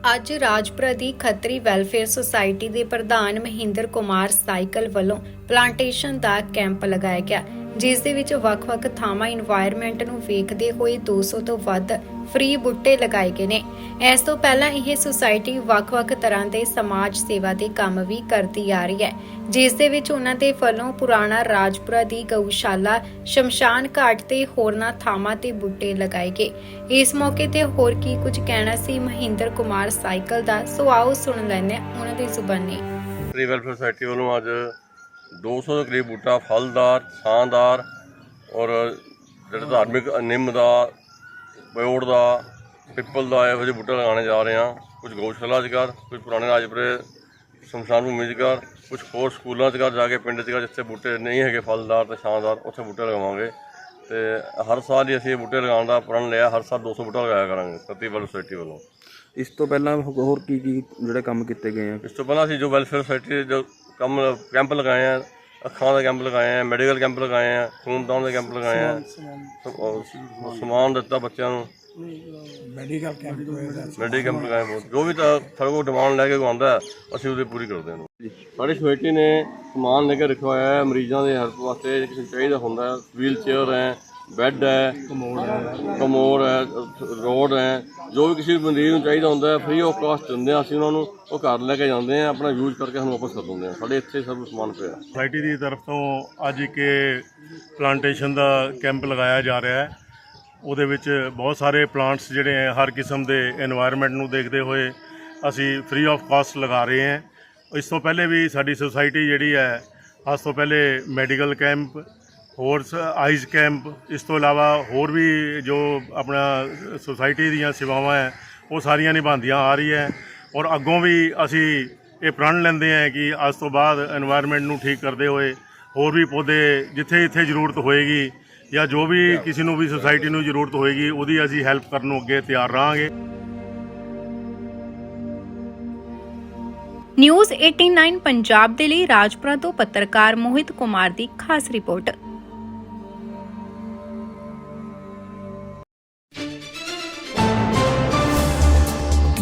ਅੱਜ ਰਾਜਪੁਰਾ ਦੀ Khatri welfare society ਦੇ ਪ੍ਰਧਾਨ ਮਹਿੰਦਰ ਕੁਮਾਰ ਸਾਈਕਲ ਵੱਲੋਂ ਪਲਾਂਟੇਸ਼ਨ ਦਾ ਕੈਂਪ ਲਗਾਇਆ ਗਿਆ। ਜਿਸ ਦੇ ਵਿੱਚ ਵੱਖ-ਵੱਖ ਥਾਵਾਂ এনवायरमेंट ਨੂੰ ਵੇਖਦੇ ਹੋਏ 200 ਤੋਂ ਵੱਧ ਫ੍ਰੀ ਬੁੱਟੇ ਲਗਾਏ ਗਏ ਨੇ। ਇਸ ਤੋਂ ਪਹਿਲਾਂ ਇਹ ਸੁਸਾਇਟੀ ਵੱਖ-ਵੱਖ ਤਰ੍ਹਾਂ ਦੇ ਸਮਾਜ ਸੇਵਾ ਦੇ ਕੰਮ ਵੀ ਕਰਦੀ ਆ ਰਹੀ ਹੈ। ਜਿਸ ਦੇ ਵਿੱਚ ਉਹਨਾਂ ਦੇ ਵੱਲੋਂ ਪੁਰਾਣਾ ਰਾਜਪੁਰਾ ਦੀ ਗਊਸ਼ਾਲਾ, ਸ਼ਮਸ਼ਾਨ ਘਾਟ ਤੇ ਹੋਰਨਾਂ ਥਾਵਾਂ ਤੇ ਬੁੱਟੇ ਲਗਾਏ ਗਏ। ਇਸ ਮੌਕੇ ਤੇ ਹੋਰ ਕੀ ਕੁਝ ਕਹਿਣਾ ਸੀ, ਮਹਿੰਦਰ ਕੁਮਾਰ ਸਾਈਕਲ ਦਾ ਸੋ ਆਓ ਸੁਣ ਲੈਂਦੇ ਉਹਨਾਂ ਦੀ ਜ਼ੁਬਾਨੀ। ਰਿਵਲ ਸੋਸਾਇਟੀ ਵੱਲੋਂ ਅੱਜ 200 ਦੇ ਕਰੀਬ ਬੂਟਾ ਫਲਦਾਰ ਛਾਂਦਾਰ ਔਰ ਜਿਹੜੇ ਧਾਰਮਿਕ ਨਿੰਮ ਦਾ ਬੋੜ ਦਾ ਪਿੱਪਲ ਦਾ ਇਹੋ ਜਿਹੇ ਬੂਟੇ ਲਗਾਉਣੇ ਜਾ ਰਹੇ ਹਾਂ। ਕੁਝ ਗਊਸ਼ਾਲਾ ਕਰ ਕੁਝ ਪੁਰਾਣੇ ਰਾਜਪੁਰੇ ਸ਼ਮਸ਼ਾਨ ਭੂਮੀ ਕਰ ਕੁਝ ਹੋਰ ਸਕੂਲਾਂ ਕਰ ਜਾ ਕੇ ਪਿੰਡ ਕਰ ਜਿੱਥੇ ਬੂਟੇ ਨਹੀਂ ਹੈਗੇ ਫਲਦਾਰ ਤੇ ਛਾਂਦਾਰ ਉੱਥੇ ਬੂਟੇ ਲਗਾਵਾਂਗੇ। ਤੇ ਹਰ ਸਾਲ ਹੀ ਅਸੀਂ ਇਹ ਬੂਟੇ ਲਗਾਉਣ ਦਾ ਪ੍ਰਣ ਲਿਆ ਹਰ ਸਾਲ 200 ਬੂਟਾ ਲਗਾਇਆ ਕਰਾਂਗੇ ਸਤੀ ਵੈਲਫੇਅਰ ਸੁਸਾਇਟੀ ਵੱਲੋਂ। ਇਸ ਤੋਂ ਪਹਿਲਾਂ ਹੋਰ ਕੀ ਕੀ ਜਿਹੜੇ ਕੰਮ ਕੀਤੇ ਗਏ ਆ? ਇਸ ਤੋਂ ਪਹਿਲਾਂ ਅਸੀਂ ਜੋ ਵੈਲਫੇਅਰ ਸੁਸਾਇਟੀ ਦੇ ਜੋ ਕੰਮ ਕੈਂਪ ਲਗਾਏ ਆ ਅੱਖਾਂ ਦੇ ਕੈਂਪ ਲਗਾਏ ਆ ਮੈਡੀਕਲ ਕੈਂਪ ਲਗਾਏ ਆ ਖੂਨਦਾਨ ਦੇ ਕੈਂਪ ਲਗਾਏ ਆ। ਸਮਾਨ ਦਿੱਤਾ ਬੱਚਿਆਂ ਨੂੰ। ਮੈਡੀਕਲ ਕੈਂਪ ਹੋਏਗਾ ਮੈਡੀਕਲ ਕੈਂਪ ਲਗਾਏ ਬਹੁਤ। ਜੋ ਵੀ ਤਾਂ ਸਾਡੇ ਕੋਲ ਡਿਮਾਂਡ ਲੈ ਕੇ ਕੋਈ ਆਉਂਦਾ ਹੈ, ਅਸੀਂ ਉਹਦੀ ਪੂਰੀ ਕਰਦੇ ਹਾਂ। ਸਾਡੀ ਸੁਸਾਇਟੀ ਨੇ ਸਮਾਨ ਲੈ ਕੇ ਰੱਖਿਆ ਹੋਇਆ ਹੈ ਮਰੀਜ਼ਾਂ ਦੇ ਹੈਲਪ ਵਾਸਤੇ ਕਿਸੇ ਨੂੰ ਚਾਹੀਦਾ ਹੁੰਦਾ ਵੀਲ ਚੇਅਰ ਹੈ ਬੈੱਡ ਹੈ ਕਮੋੜ ਹੈ, ਰੋਡ ਹੈ, ਜੋ ਵੀ ਕਿਸੇ ਮਰੀਜ਼ ਨੂੰ ਚਾਹੀਦਾ ਹੁੰਦਾ ਹੈ ਫ੍ਰੀ ਆਫ ਕਾਸਟ ਦਿੰਦੇ ਆ ਅਸੀਂ ਉਹਨਾਂ ਨੂੰ, ਉਹ ਘਰ ਲੈ ਕੇ ਜਾਂਦੇ ਆ ਆਪਣਾ ਯੂਜ਼ ਕਰਕੇ ਸਾਨੂੰ ਵਾਪਸ ਕਰ ਦਿੰਦੇ ਆ ਸਾਡੇ ਇੱਥੇ ਸਭ ਸਮਾਨ ਪਿਆ। ਸੋਸਾਇਟੀ ਦੀ ਤਰਫ ਤੋਂ ਅੱਜ ਇੱਕ ਪਲਾਂਟੇਸ਼ਨ ਦਾ ਕੈਂਪ ਲਗਾਇਆ ਜਾ ਰਿਹਾ ਹੈ। ਉਹਦੇ ਵਿੱਚ ਬਹੁਤ ਸਾਰੇ ਪਲਾਂਟਸ ਜਿਹੜੇ ਹਰ ਕਿਸਮ ਦੇ এনवायरमेंट ਨੂੰ ਦੇਖਦੇ ਹੋਏ ਅਸੀਂ ਫ੍ਰੀ ਆਫ ਕਾਸਟ ਲਗਾ ਰਹੇ ਹਾਂ। ਇਸ ਤੋਂ ਪਹਿਲੇ ਵੀ ਸਾਡੀ ਸੁਸਾਇਟੀ ਜਿਹੜੀ ਹੈ, ਅੱਜ ਤੋਂ ਪਹਿਲੇ ਮੈਡੀਕਲ ਕੈਂਪ ਹੋਰ ਆਈਜ਼ ਕੈਂਪ ਇਸ ਤੋਂ ਇਲਾਵਾ ਹੋਰ ਵੀ ਜੋ ਆਪਣਾ ਸੁਸਾਇਟੀ ਦੀਆਂ ਸੇਵਾਵਾਂ ਹੈ ਉਹ ਸਾਰੀਆਂ ਨਿਭਾਉਂਦੀਆਂ ਆ ਰਹੀ ਹੈ। ਔਰ ਅੱਗੋਂ ਵੀ ਅਸੀਂ ਇਹ ਪ੍ਰਣ ਲੈਂਦੇ ਹਾਂ ਕਿ ਅੱਜ ਤੋਂ ਬਾਅਦ এনवायरमेंट ਨੂੰ ਠੀਕ ਕਰਦੇ ਹੋਏ ਹੋਰ ਵੀ ਪੌਦੇ ਜਿੱਥੇ ਇੱਥੇ ਜ਼ਰੂਰਤ ਹੋਏਗੀ ਜਾਂ ਜੋ ਵੀ ਕਿਸੇ ਨੂੰ ਵੀ ਸੁਸਾਇਟੀ ਨੂੰ ਜ਼ਰੂਰਤ ਹੋਏਗੀ ਉਹਦੀ ਅਸੀਂ ਹੈਲਪ ਕਰਨ ਨੂੰ ਅੱਗੇ ਤਿਆਰ ਰਹਾਂਗੇ। ਨਿਊਜ਼ 89 ਪੰਜਾਬ ਦੇ ਲਈ ਰਾਜਪੁਰਾ ਤੋਂ ਪੱਤਰਕਾਰ ਮੋਹਿਤ ਕੁਮਾਰ ਦੀ ਖਾਸ ਰਿਪੋਰਟ।